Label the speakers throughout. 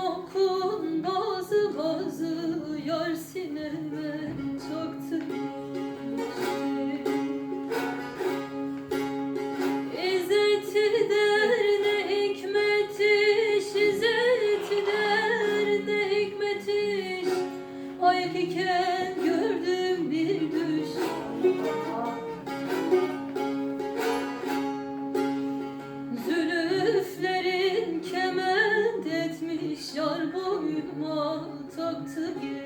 Speaker 1: dokun bazı bazı yar sineme. We'll talk together.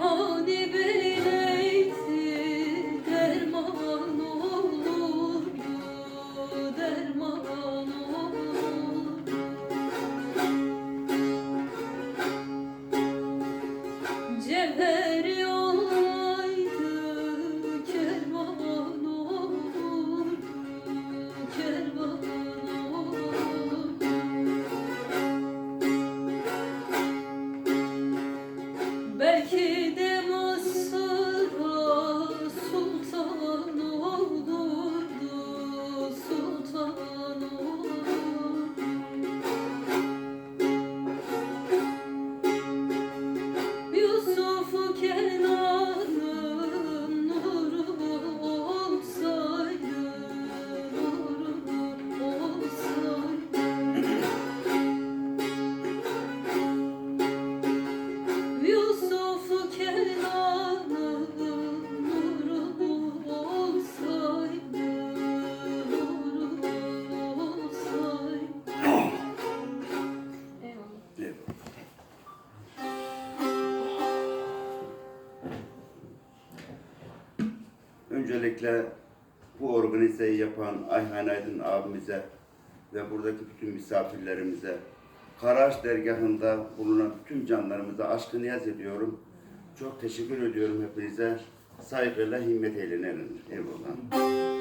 Speaker 1: হো দেব
Speaker 2: Öncelikle bu organizeyi yapan Ayhan Aydın abimize ve buradaki bütün misafirlerimize, Karaş dergahında bulunan bütün canlarımıza aşkı niyaz ediyorum. Çok teşekkür ediyorum hepinize. Saygıyla himmet eğlenelim. Eyvallah.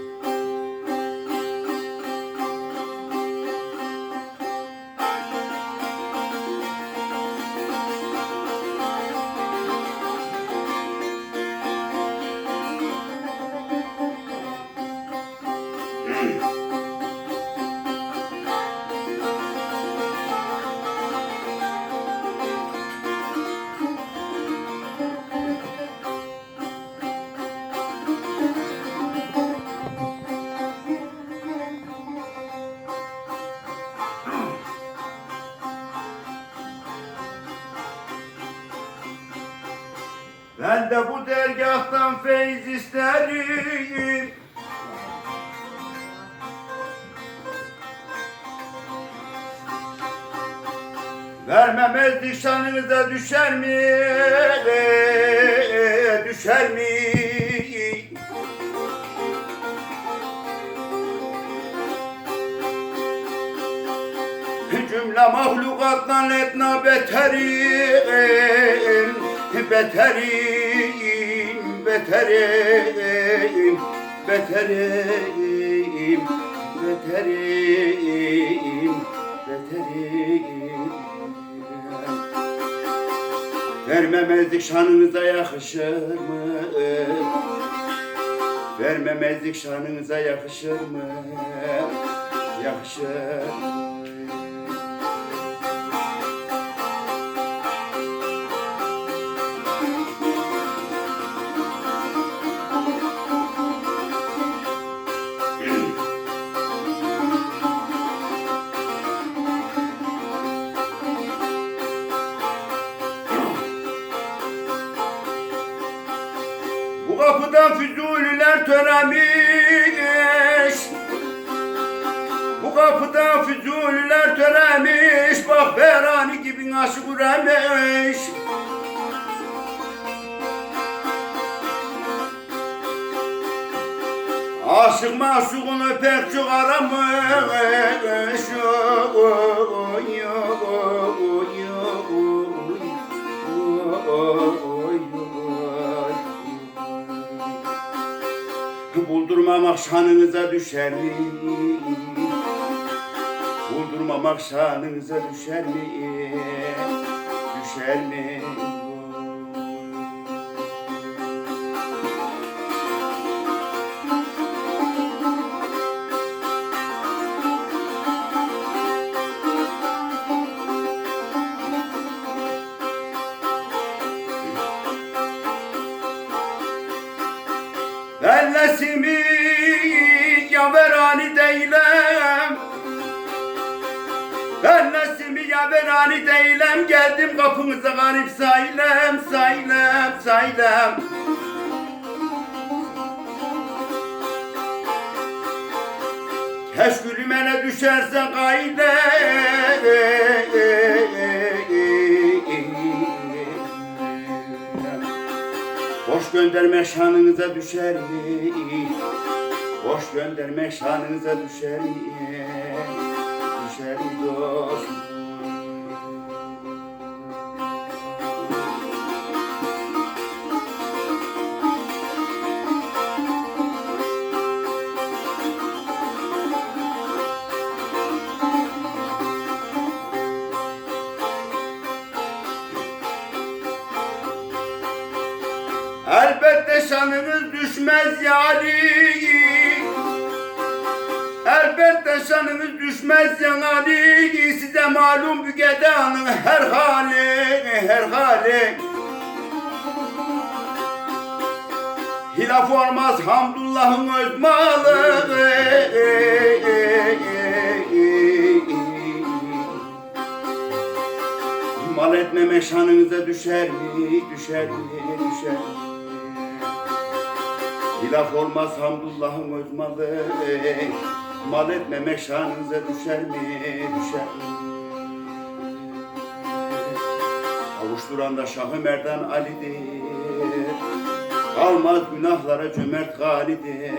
Speaker 2: Ben de bu dergahtan feyz isterim. Vermemezdik şanınıza düşer mi? E, düşer mi? Cümle mahlukattan etna beterim, beterim beterim Beterim, beterim Beterim Vermemezlik şanınıza yakışır mı? Vermemezlik şanınıza yakışır mı? Yakışır. Bu töremiş. Bu kapıdan füzulüler töremiş. Bak Berani gibi naşı kuremiş. Aşık maşukunu pek çok aramış Buldurmamak şanınıza düşer mi? Buldurmamak şanınıza düşer mi? Düşer mi? Yaverani değilim. Bellesimi yaverani değilim. Geldim kapınıza garip saylem saylem saylem. Keşkülüme ne düşerse gayle Boş gönderme şanınıza düşer mi? Boş gönderme şanınıza düşer mi? Düşer mi dost? Elbette şanınız düşmez yani Size malum bu gedanın her hali Her hali Hilaf olmaz hamdullahın öz malı Mal etmeme şanınıza düşer mi? Düşer mi? Düşer mi? Hilaf olmaz hamdullahın öz malı Mal etmemek şanınıza düşer mi? Düşer. Mi? Kavuşturan da Şah-ı Merdan Ali'dir. Kalmaz günahlara cömert Hali'dir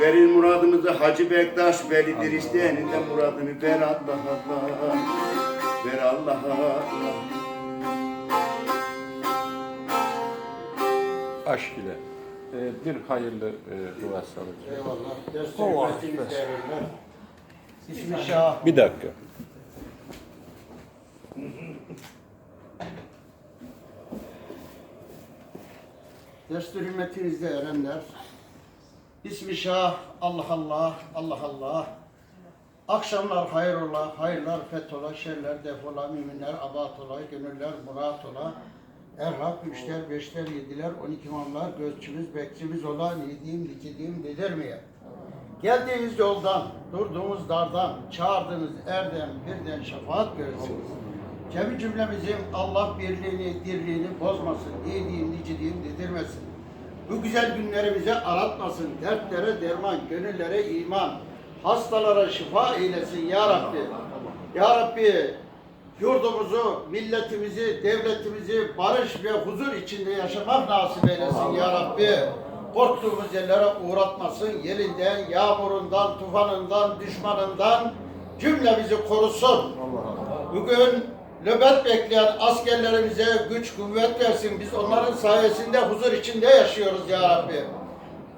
Speaker 2: Verin muradımızı Hacı Bektaş Velidir. İsteyenin de muradını ver Allah Allah Ver Allah Allah
Speaker 3: aşk ile bir hayırlı e, dua salacağım.
Speaker 4: Eyvallah. Ders
Speaker 3: Allah
Speaker 4: hürmetiniz değerliler. Bismillah.
Speaker 3: Bir dakika.
Speaker 4: Ders hürmetinizde erenler. Bismillah. Allah Allah. Allah Allah. Akşamlar hayır ola, hayırlar fethola, şerler defola, müminler abat ola, gönüller murat ola. Erhak üçler, beşler, yediler, on iki imamlar, gözçümüz, bekçimiz ola, nidiyim, dikidiyim dedirmeye. Geldiğimiz yoldan, durduğumuz dardan, çağırdığınız erden, birden şefaat görürsünüz. Cemi cümlemizin Allah birliğini, dirliğini bozmasın, iyiliğin, niciliğin dedirmesin. Bu güzel günleri bize aratmasın, dertlere derman, gönüllere iman, hastalara şifa eylesin ya Rabbi. Ya Rabbi yurdumuzu, milletimizi, devletimizi barış ve huzur içinde yaşamak nasip eylesin ya Rabbi. Korktuğumuz yerlere uğratmasın. Yerinden, yağmurundan, tufanından, düşmanından cümlemizi korusun. Bugün nöbet bekleyen askerlerimize güç kuvvet versin. Biz onların sayesinde huzur içinde yaşıyoruz ya Rabbi.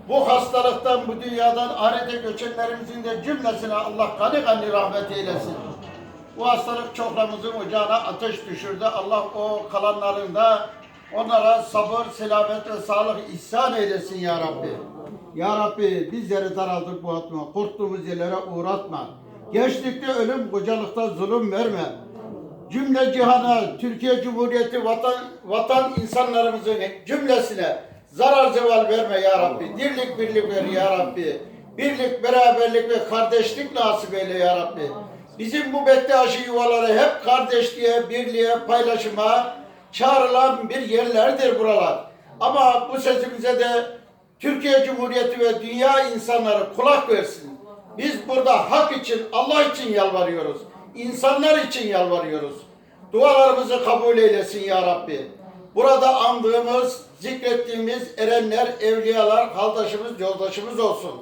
Speaker 4: Bu hastalıktan, bu dünyadan ahirete göçenlerimizin de cümlesine Allah gani gani rahmet eylesin. Bu hastalık çoklamızın ocağına ateş düşürdü. Allah o kalanların da onlara sabır, selamet ve sağlık ihsan eylesin ya Rabbi. Ya Rabbi bizleri daraldık bu atma, korktuğumuz yerlere uğratma. Gençlikte ölüm, kocalıkta zulüm verme. Cümle cihana, Türkiye Cumhuriyeti vatan, vatan insanlarımızın cümlesine zarar zeval verme ya Rabbi. Dirlik birlik ver ya Rabbi. Birlik, beraberlik ve kardeşlik nasip eyle ya Rabbi. Bizim bu bektaşi yuvaları hep kardeşliğe, birliğe, paylaşıma çağrılan bir yerlerdir buralar. Ama bu sesimize de Türkiye Cumhuriyeti ve dünya insanları kulak versin. Biz burada hak için, Allah için yalvarıyoruz. İnsanlar için yalvarıyoruz. Dualarımızı kabul eylesin ya Rabbi. Burada andığımız, zikrettiğimiz erenler, evliyalar, haldaşımız, yoldaşımız olsun.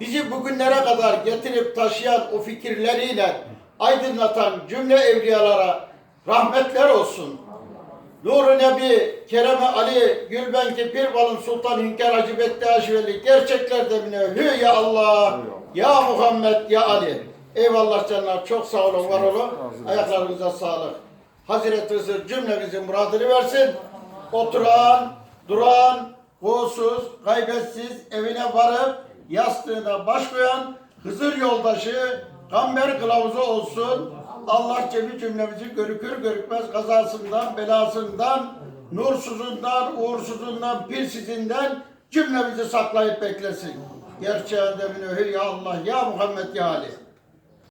Speaker 4: Bizi bugünlere kadar getirip taşıyan o fikirleriyle aydınlatan cümle evliyalara rahmetler olsun. Nur-u Nebi, Kerem Ali, Gülbenki, Pirbal'ın Sultan Hünkar Hacı Bektaş gerçekler demine hü ya Allah, ya Muhammed, ya Ali. Eyvallah canlar, çok sağ olun, var olun. Ayaklarınıza sağlık. Hazreti Hızır cümlemizin muradını versin. Oturan, duran, kuğusuz, gaybetsiz evine varıp yastığına baş koyan Hızır yoldaşı, Gamber kılavuzu olsun. Allah cemi cümlemizi görükür görükmez kazasından, belasından, nursuzundan, uğursuzundan, pirsizinden cümlemizi saklayıp beklesin. Gerçeğinde min ya Allah, ya Muhammed, ya Ali.